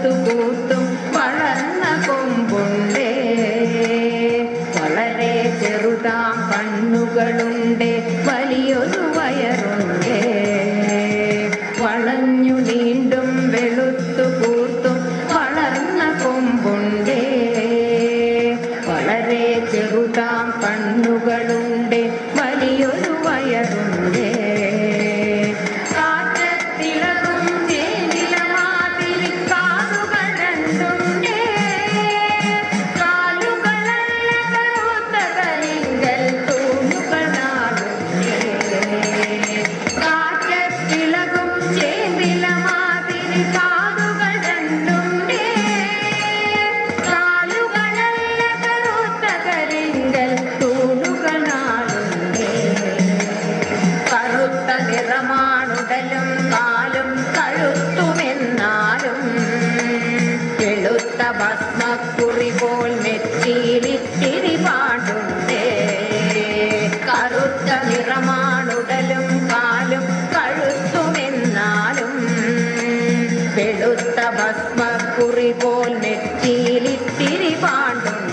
പൂത്തു പൂത്തും വളർന്ന കൊമ്പുണ്ടേ. വളരെ ചെറുതാം കണ്ണുകളുണ്ടേ. വലിയൊരു വയറുണ്ടേ. വളഞ്ഞു നീണ്ടും വെളുത്തു പൂത്തും വളർന്ന കൊമ്പുണ്ടേ. വളരെ ചെറുതാം കണ്ണു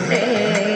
े